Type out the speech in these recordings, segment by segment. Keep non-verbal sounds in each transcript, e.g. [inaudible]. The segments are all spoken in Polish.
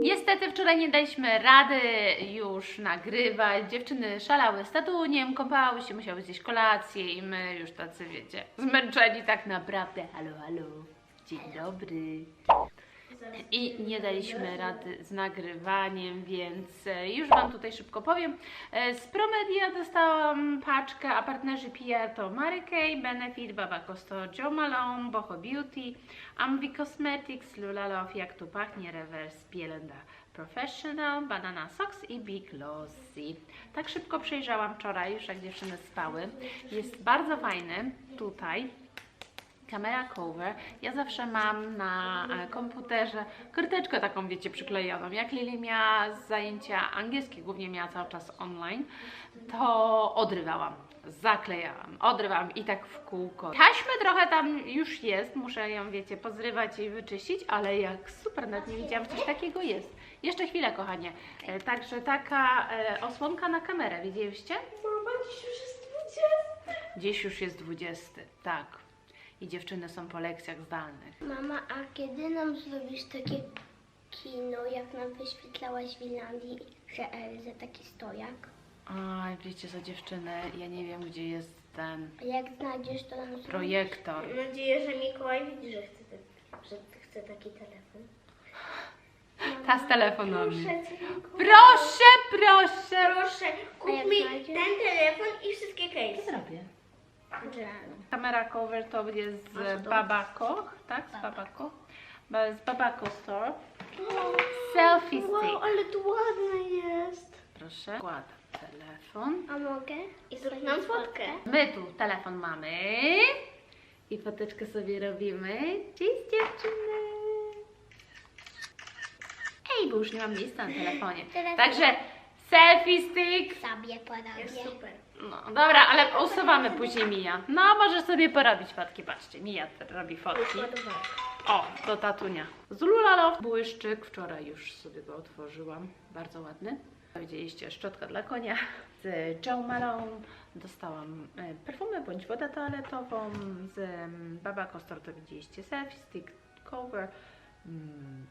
Niestety wczoraj nie daliśmy rady już nagrywać. Dziewczyny szalały z tatuniem, kąpały się, musiały zjeść kolację i my już tacy, wiecie, zmęczeni tak naprawdę. Halo, halo, dzień dobry. I nie daliśmy rady z nagrywaniem, więc e, już Wam tutaj szybko powiem. E, Z Promedia dostałam paczkę, a partnerzy PR to Mary Kay, Benefit, Baba Costo, Joe Malone, Boho Beauty, Ambi Cosmetics, Lula Love, Jak tu pachnie, Reverse, Bielenda Professional, Banana Socks i Big Glossy. Tak szybko przejrzałam wczoraj, już jak dziewczyny spały. Jest bardzo fajny tutaj. Kamera cover. Ja zawsze mam na e, komputerze karteczkę taką, wiecie, przyklejoną. Jak Lili miała zajęcia angielskie, głównie miała cały czas online, to odrywałam, zaklejałam, odrywałam i tak w kółko. Taśmy trochę tam już jest, muszę ją, wiecie, pozrywać i wyczyścić, ale jak super, nawet nie wiedziałam, że coś takiego jest. Jeszcze chwilę, kochanie. E, Także taka e, osłonka na kamerę, widzieliście? Mama, dziś już jest 20. Dziś już jest 20, tak. I dziewczyny są po lekcjach zdalnych. Mama, a kiedy nam zrobisz takie kino, jak nam wyświetlałaś w Irlandii, że Elze taki stojak? Aj, wiecie co dziewczyny, ja nie wiem gdzie jest ten A jak znajdziesz, to nam zrobisz. projektor. Mam nadzieję, że Mikołaj widzi, że chce, te, że chce taki telefon. Ta z telefonami. Proszę cię, Mikołaj. Proszę, proszę! Proszę, kup A mi ten telefon i wszystkie case. Zrobię. Kamera cover to jest z to? Baba Koch, tak? Z Baba Koch. Ba- Z Baba Koch Store. Selfie Wow, stick. ale tu ładne jest. Proszę. Wkładam telefon. A mogę? I zrób nam fotkę. My tu telefon mamy. I foteczkę sobie robimy. Cześć dziewczyny! Ej, bo już nie mam miejsca na telefonie. Telefon. Także selfie stick. Sobie Jest porobię. super. No dobra, ale usuwamy później Mija. No, możesz sobie porobić fotki. Patrzcie, Mija robi fotki. O, to tatunia. Z Lulalow błyszczyk. Wczoraj już sobie go otworzyłam. Bardzo ładny. Widzieliście szczotka dla konia z Joe Malone. Dostałam e, perfumę bądź wodę toaletową. Z mm, Baba Costor to widzieliście selfie stick, cover, mm,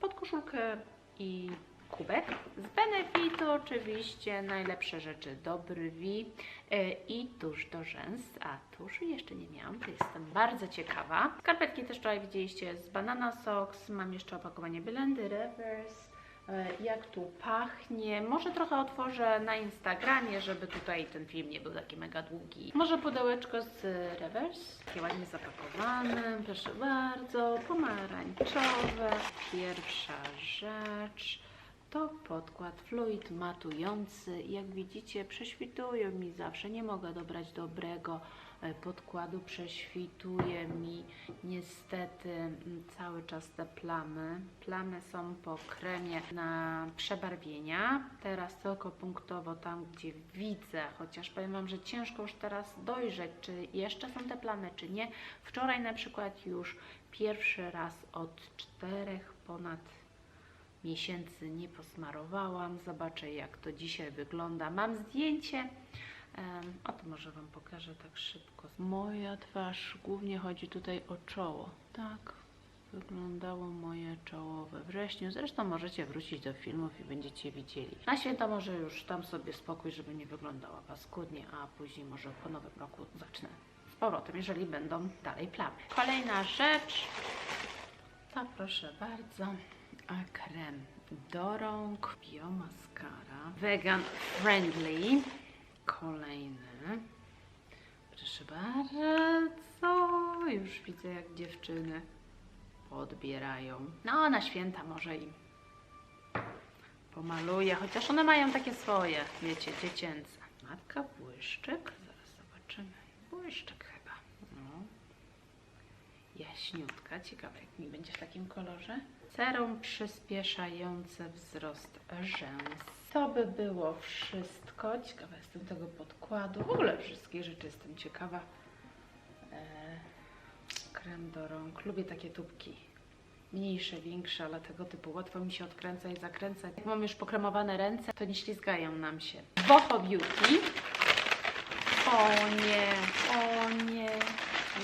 podkoszulkę i kubek. Z Benefitu oczywiście najlepsze rzeczy do brwi e, i tusz do rzęs, a tuszu jeszcze nie miałam, to jestem bardzo ciekawa. Skarpetki też wczoraj widzieliście z Banana Socks, mam jeszcze opakowanie Belendy Reverse. E, Jak tu pachnie. Może trochę otworzę na Instagramie, żeby tutaj ten film nie był taki mega długi. Może pudełeczko z Reverse, takie ładnie zapakowane, proszę bardzo, pomarańczowe. Pierwsza rzecz to podkład fluid matujący. Jak widzicie, prześwitują mi zawsze. Nie mogę dobrać dobrego e, podkładu, prześwituje mi niestety mm, cały czas te plamy. Plamy są po kremie na przebarwienia. Teraz tylko punktowo tam, gdzie widzę, chociaż powiem Wam, że ciężko już teraz dojrzeć, czy jeszcze są te plamy, czy nie. Wczoraj na przykład już pierwszy raz od czterech ponad miesięcy nie posmarowałam. Zobaczę, jak to dzisiaj wygląda. Mam zdjęcie. O to może Wam pokażę tak szybko. Moja twarz, głównie chodzi tutaj o czoło. Tak wyglądało moje czoło we wrześniu. Zresztą możecie wrócić do filmów i będziecie widzieli. Na święta może już tam sobie spokój, żeby nie wyglądała paskudnie, a później może po nowym roku zacznę z powrotem, jeżeli będą dalej plamy. Kolejna rzecz to proszę bardzo, a krem do rąk, biomaskara, vegan friendly. Kolejny. Proszę bardzo, już widzę jak dziewczyny podbierają. No, na święta może im pomaluję, chociaż one mają takie swoje, wiecie, dziecięce. Matka błyszczyk, zaraz zobaczymy. Błyszczyk chyba. No jaśniutka. Ciekawe, jak mi będzie w takim kolorze. Serum przyspieszające wzrost rzęs. To by było wszystko. Ciekawa jestem tego podkładu. W ogóle wszystkie rzeczy jestem ciekawa. Eee, krem do rąk. Lubię takie tubki. Mniejsze, większe, ale tego typu łatwo mi się odkręca i zakręca. Jak mam już pokremowane ręce, to nie ślizgają nam się. Boho Beauty. O nie, o nie.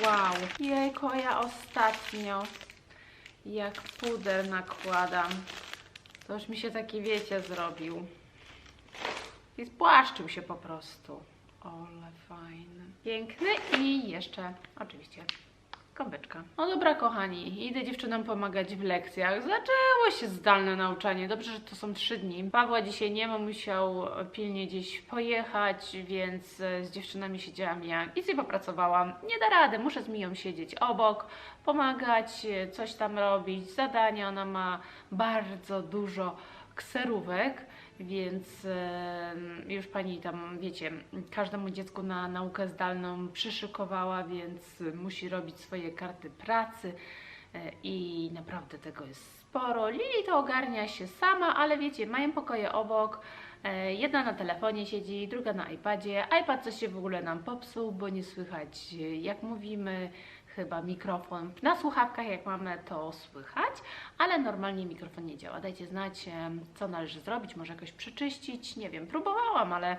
Wow. Jejko, ja ostatnio jak puder nakładam, To już mi się taki, wiecie, zrobił. I spłaszczył się po prostu. Ole, fajny. Piękny i jeszcze, oczywiście, Kąbeczka. No dobra, kochani, idę dziewczynom pomagać w lekcjach. Zaczęło się zdalne nauczanie. Dobrze, że to są trzy dni. Pawła dzisiaj nie ma, musiał pilnie gdzieś pojechać, więc e, z dziewczynami siedziałam ja. Nic nie popracowałam. Nie da rady, muszę z Miją siedzieć obok, pomagać, e, coś tam robić, zadania. Ona ma bardzo dużo kserówek. Więc już pani tam, wiecie, każdemu dziecku na naukę zdalną przyszykowała, więc musi robić swoje karty pracy e, i naprawdę tego jest sporo. Lili to ogarnia się sama, ale wiecie, mają pokoje obok. E, Jedna na telefonie siedzi, druga na iPadzie. iPad coś się w ogóle nam popsuł, bo nie słychać jak mówimy. Chyba mikrofon na słuchawkach, jak mamy, to słychać, ale normalnie mikrofon nie działa. Dajcie znać, co należy zrobić, może jakoś przeczyścić. Nie wiem, próbowałam, ale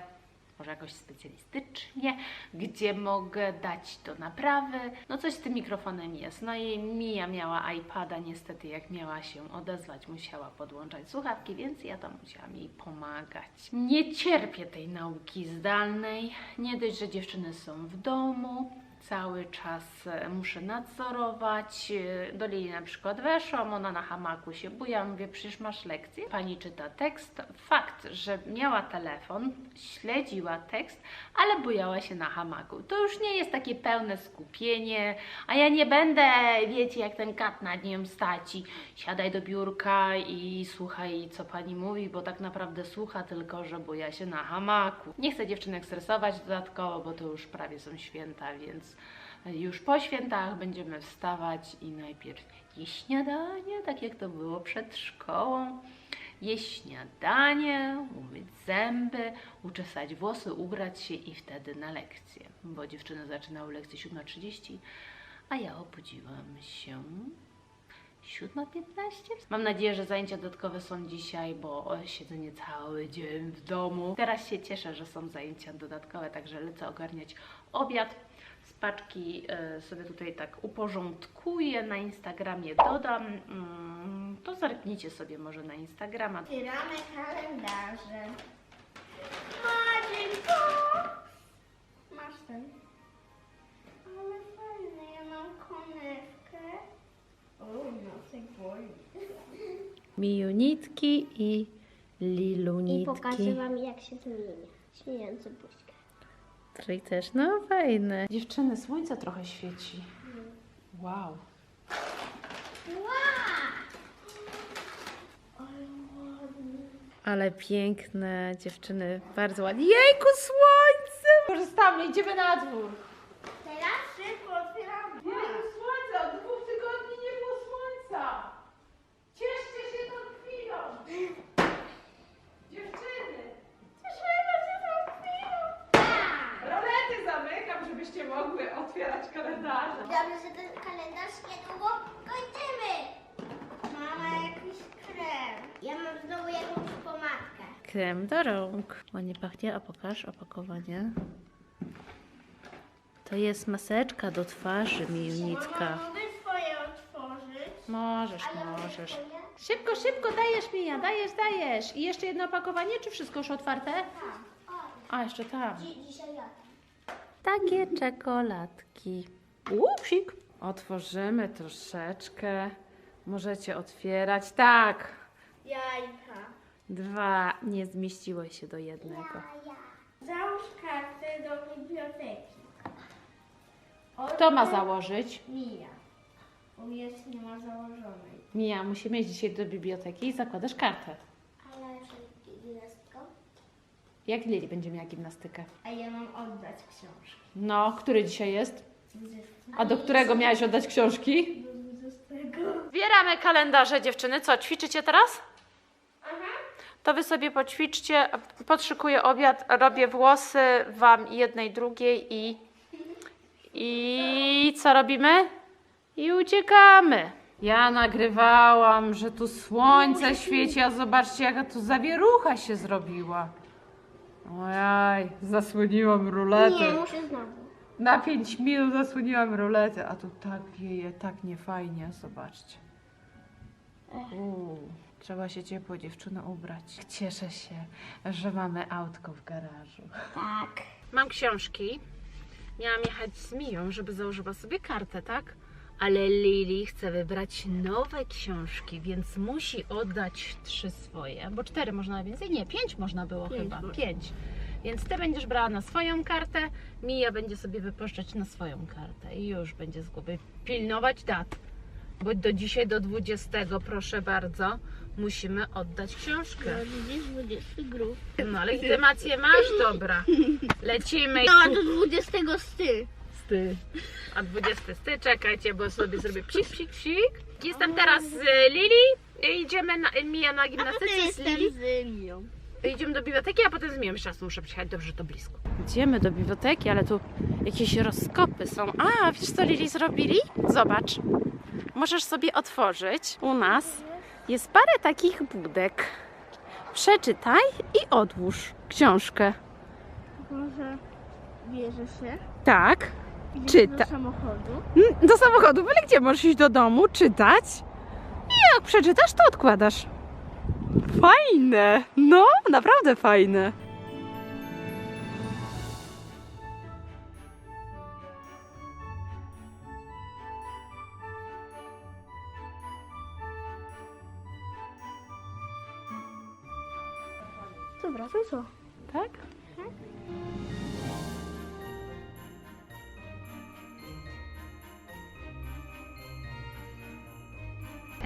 może jakoś specjalistycznie, gdzie mogę dać do naprawy. No coś z tym mikrofonem jest. No i Mia miała iPada, niestety jak miała się odezwać, musiała podłączać słuchawki, więc ja tam musiałam jej pomagać. Nie cierpię tej nauki zdalnej. Nie dość, że dziewczyny są w domu, cały czas e, muszę nadzorować. E, Do Lili na przykład weszłam, ona na hamaku się buja, mówię, przecież masz lekcję. Pani czyta tekst. Fakt, że miała telefon, śledziła tekst, ale bujała się na hamaku. To już nie jest takie pełne skupienie, a ja nie będę, wiecie, jak ten kat nad nią stać i siadaj do biurka i słuchaj, co pani mówi, bo tak naprawdę słucha tylko, że buja się na hamaku. Nie chcę dziewczynek stresować dodatkowo, bo to już prawie są święta, więc już po świętach będziemy wstawać i najpierw jeść śniadanie, tak jak to było przed szkołą. Jeść śniadanie, umyć zęby, uczesać włosy, ubrać się i wtedy na lekcję. Bo dziewczyny zaczynały lekcję 7.30, a ja obudziłam się 7.15. Mam nadzieję, że zajęcia dodatkowe są dzisiaj, bo siedzenie cały dzień w domu. Teraz się cieszę, że są zajęcia dodatkowe, także lecę ogarniać obiad. Paczki e, sobie tutaj tak uporządkuję, na Instagramie dodam. Mm, To zerknijcie sobie może na Instagrama. Otwieramy kalendarze. Marzenko! Masz ten. Ale fajny, ja mam konewkę. O, nosek boli. Mijunitki i I lilunitki. pokażę wam jak się zmienia. Śmiejący buźkę. Czyli też, no fajne. Dziewczyny, słońce trochę świeci. Wow. Ale piękne dziewczyny, bardzo ładnie. Jejku, słońce! Korzystamy, idziemy na dwór. Teraz szybko otwieramy. Jejku, słońce, od dwóch tygodni nie było słońca. Cieszcie się tą chwilą. Dziewczyny, Cieszymy się tą chwilą. rolety zamykam, żebyście mogły otwierać kalendarze. Dobrze, że ten kalendarz niedługo kończymy. Mama jakiś krem. Ja mam znowu jakąś pomadkę. Krem do rąk. Ładnie pachnie, a pokaż opakowanie. To jest maseczka do twarzy. Mama, mogę swoje otworzyć? Możesz, możesz. Szybko, szybko, dajesz Mija, dajesz, dajesz. I jeszcze jedno opakowanie, czy wszystko już otwarte? A, jeszcze tam. Dzi- dzisiaj ja. Takie czekoladki. Upsik. Otworzymy troszeczkę. Możecie otwierać. Tak. Jajka. Dwa nie zmieściły się do jednego. Załóż kartę do biblioteki. Kto ma założyć? Mija. U mnie jeszcze nie ma założonej. Mija, musimy iść dzisiaj do biblioteki i zakładasz kartę. Ale że gwiazdko? Jak Lili będzie miała gimnastykę? A ja mam oddać książkę. No, który dzisiaj jest? A do którego miałaś oddać książki? Do 20. Zbieramy kalendarze dziewczyny. Co, ćwiczycie teraz? To wy sobie poćwiczcie, podszykuję obiad, robię włosy wam jednej, drugiej i... I co robimy? I uciekamy. Ja nagrywałam, że tu słońce świeci, a zobaczcie jaka tu zawierucha się zrobiła. Ojaj, zasłoniłam ruletę. Nie, muszę znowu. Na 5 minut zasłoniłam ruletę, a tu tak wieje, tak niefajnie, zobaczcie. Uuu. Trzeba się ciepło dziewczyno ubrać. Cieszę się, że mamy autko w garażu. Tak. Mam książki. Miałam jechać z Miją, żeby założyła sobie kartę, tak? Ale Lili chce wybrać nowe książki, więc musi oddać trzy swoje. Bo cztery można więcej? Nie, pięć można było Pięć chyba. można. Pięć. Więc ty będziesz brała na swoją kartę, Mija będzie sobie wypożyczać na swoją kartę. I już będzie z głowy pilnować dat. Bo do dzisiaj, do 20, proszę bardzo, musimy oddać książkę. widzisz 20 grup. No, legitymację masz? Dobra. [laughs] Lecimy. No, a do 20 sty. A 20 sty, czekajcie, bo sobie zrobię psik, psik, psik. Jestem teraz z Lili. Idziemy na, Mija na gimnastyce z Lili. z Mią. Idziemy do biblioteki, a potem z Miją. Jeszcze raz muszę przyjechać, dobrze, to blisko. Idziemy do biblioteki, ale tu jakieś rozkopy są. A, wiesz co Lili zrobili? Zobacz. Możesz sobie otworzyć. U nas jest parę takich budek. Przeczytaj i odłóż książkę. Może bierze się. Tak. Czyta. Do samochodu. Mm, Do samochodu, byle gdzie możesz iść do domu, czytać. I jak przeczytasz, to odkładasz. Fajne! No, naprawdę fajne.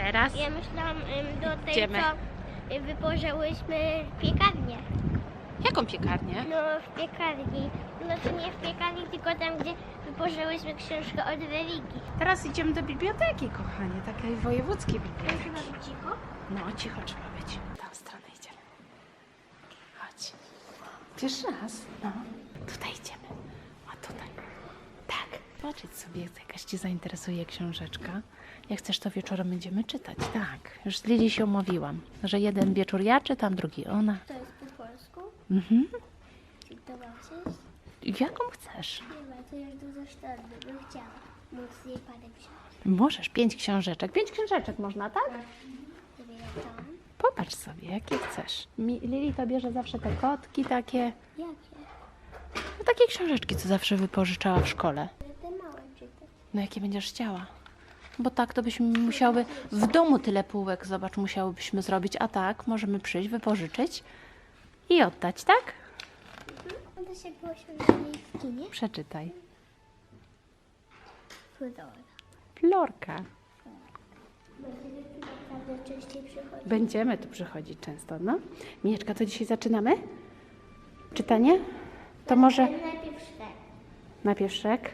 Teraz Ja myślałam em, do tej, Idziemy. co y, wypożyłyśmy piekarnię. jaką piekarnię? No, w piekarni. No to nie w piekarni, tylko tam, gdzie wypożyłyśmy książkę od religii. Teraz idziemy do biblioteki, kochanie, takiej wojewódzkiej biblioteki. Trzeba być cicho. No, cicho trzeba być. W Tam stronę idziemy. Chodź. Pierwszy raz? No. Tutaj idziemy. A tutaj. Tak. Poczyć sobie, jak jakaś Cię zainteresuje książeczka. Jak chcesz, to wieczorem będziemy czytać. Tak. Już z Lili się umówiłam, że jeden wieczór ja czytam, drugi ona. To jest po polsku. Mhm. Jaką chcesz? Nie ma, to jest dużo sztodny, bym chciała. Móc jej parę książek. Możesz. Pięć książeczek. Pięć książeczek można, tak? Sobie jak tam. Popatrz sobie, jakie chcesz. Mi, Lili to bierze zawsze te kotki takie. Jakie? No, takie książeczki, co zawsze wypożyczała w szkole. Ale te małe czytać. No jakie będziesz chciała? Bo tak to byśmy musiały w domu tyle półek, zobacz, musiałybyśmy zrobić, a tak możemy przyjść, wypożyczyć i oddać, tak? To się w kinie. Przeczytaj. Florka. Będziemy tu przychodzić. Często, no. Mijeczka, to dzisiaj zaczynamy? Czytanie? To może Najpierw szlek. najpierw Szrek?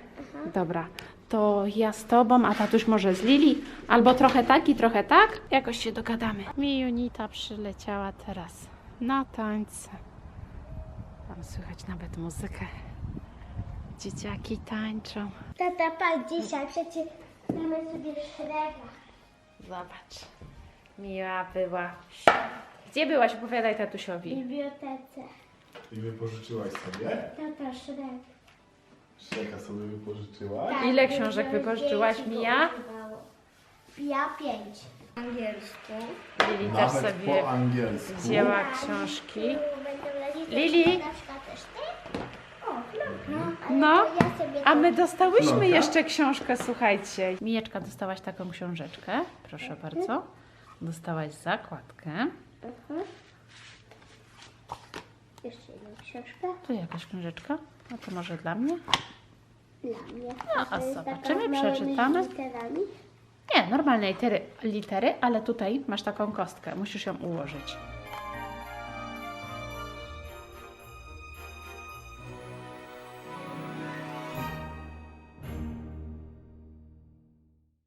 Dobra. To ja z tobą, a tatuś może z Lili. Albo trochę tak i trochę tak. Jakoś się dogadamy. Mi Junita przyleciała teraz na tańce. Tam słychać nawet muzykę. Dzieciaki tańczą. Tata, patrz dzisiaj, przecież damy sobie szreka. Zobacz. Miła była. Gdzie byłaś? Opowiadaj W tatusiowi. bibliotece. I wypożyczyłaś sobie? Tata, szrek. Sobie wypożyczyłaś? Tak, Ile książek wypożyczyłaś, go Mija? Ja pięć. Angielsku. Lili też Nawet sobie po angielsku. wzięła książki. Lecieć Lili? Na przykład też ty? O, florka. No, Ale to ja sobie A my dostałyśmy jeszcze książkę, słuchajcie. Mijeczka, dostałaś taką książeczkę. Proszę bardzo. Dostałaś zakładkę. Mhm. Jeszcze jedną książkę. Tu jakaś książeczka. No to może dla mnie? Dla mnie. No, a zobaczymy, przeczytamy. Nie, normalne litery, litery, ale tutaj masz taką kostkę. Musisz ją ułożyć.